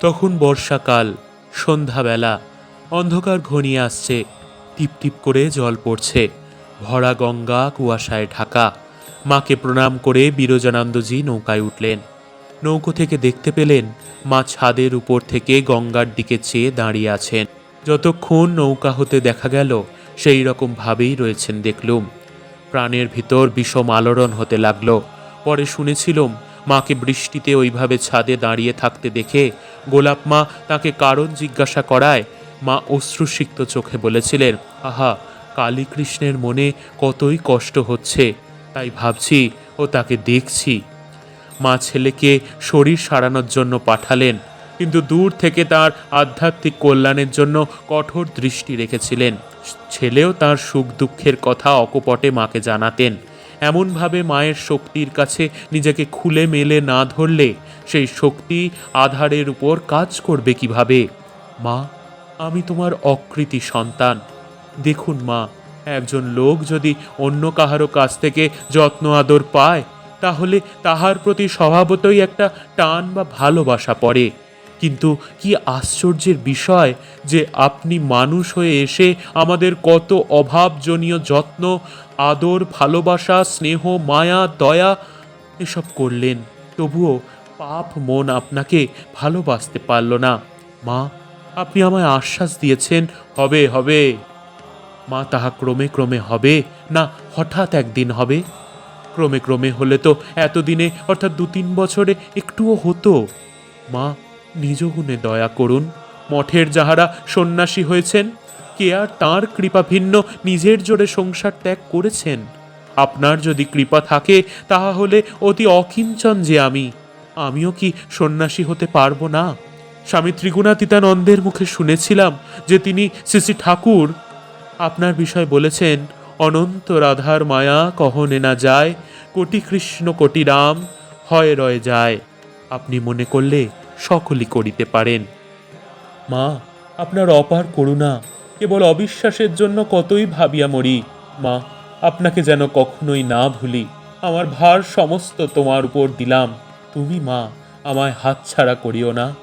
তখন বর্ষাকাল, সন্ধ্যাবেলা, অন্ধকার ঘনিয়ে আসছে, টিপ টিপ করে জল পড়ছে। ভরা গঙ্গা কুয়াশায় ঢাকা। মাকে প্রণাম করে বিরজানন্দজি নৌকায় উঠলেন। নৌকো থেকে দেখতে পেলেন মা ছাদের উপর থেকে গঙ্গার দিকে চেয়ে দাঁড়িয়ে আছেন। যতক্ষণ নৌকা হতে দেখা গেল, সেই রকম ভাবেই রয়েছেন দেখলুম। প্রাণের ভিতর বিষম আলোড়ন হতে লাগল। পরে শুনেছিলুম, মাকে বৃষ্টিতে ওইভাবে ছাদে দাঁড়িয়ে থাকতে দেখে গোলাপ মা তাকে কারণ জিজ্ঞাসা করায়। মা অশ্রুসিক্ত চোখে বলেছিলেন, আহা, কালীকৃষ্ণের মনে কতই কষ্ট হচ্ছে, তাই ভাবছি ও তাকে দেখছি। মা ছেলেকে শরীর সারানোর জন্য পাঠালেন, কিন্তু দূর থেকে তার আধ্যাত্মিক কল্যাণের জন্য কঠোর দৃষ্টি রেখেছিলেন। ছেলেও তার সুখ দুঃখের কথা অকপটে মাকে জানাতেন। এমনভাবে মায়ের শক্তির কাছে নিজেকে খুলে মেলে না ধরলে সেই শক্তি আধারের উপর কাজ করবে কীভাবে? মা, আমি তোমার অকৃতি সন্তান। দেখুন মা, একজন লোক যদি অন্য কাহারও কাছ থেকে যত্ন, আদর পায়, তাহলে তাহার প্রতি স্বভাবতই একটা টান বা ভালোবাসা পড়ে। কিন্তু কি আশ্চর্যের বিষয় যে আপনি মানুষ হয়ে এসে আমাদের কত অভাবজনীয় যত্ন, আদর, ভালোবাসা, স্নেহ, মায়া, দয়া এসব করলেন। তবুও পাপ মন আপনাকে ভালোবাসতে পারল না। মা, আপনি আমায় আশ্বাস দিয়েছেন, হবে হবে। মা তাহা ক্রমে ক্রমে হবে, না হঠাৎ একদিন হবে? ক্রমে ক্রমে হলে তো এতদিনে, অর্থাৎ দু তিন বছরে একটুও হতো। মা নিজ গুণে দয়া করুন। মঠের যাহারা সন্ন্যাসী হয়েছেন, কে আর তাঁর কৃপা ভিন্ন নিজের জোরে সংসার ত্যাগ করেছেন? আপনার যদি কৃপা থাকে, তাহা হলে অতি অকিঞ্চন যে আমি। আমিও কি সন্ন্যাসী হতে পারব না? স্বামী ত্রিগুণাতীতানন্দের মুখে শুনেছিলাম যে তিনি শ্রী শ্রী ঠাকুর। আপনার বিষয় বলেছেন, অনন্ত রাধার মায়া কহনে না যায়, কোটি কৃষ্ণ কোটি রাম, হয় রয়ে যায়। আপনি মনে করলে সকলই করিতে পারেন। মা, আপনার অপার করুণা কেবল অবিশ্বাসের জন্য কতই ভাবিয়া মরি। মা, আপনাকে যেন কখনোই না ভুলি, আমার ভার সমস্ত তোমার উপর দিলাম। তুমি মা, আমায় হাতছাড়া করিও না।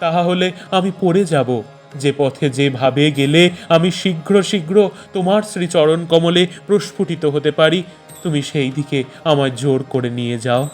তাহা হলে আমি পড়ে যাব। যে পথে যেভাবে গেলে আমি শীঘ্র শীঘ্র তোমার শ্রীচরণ কমলে প্রস্ফুটিত হতে পারি। তুমি সেই দিকে আমায় জোর করে নিয়ে যাও।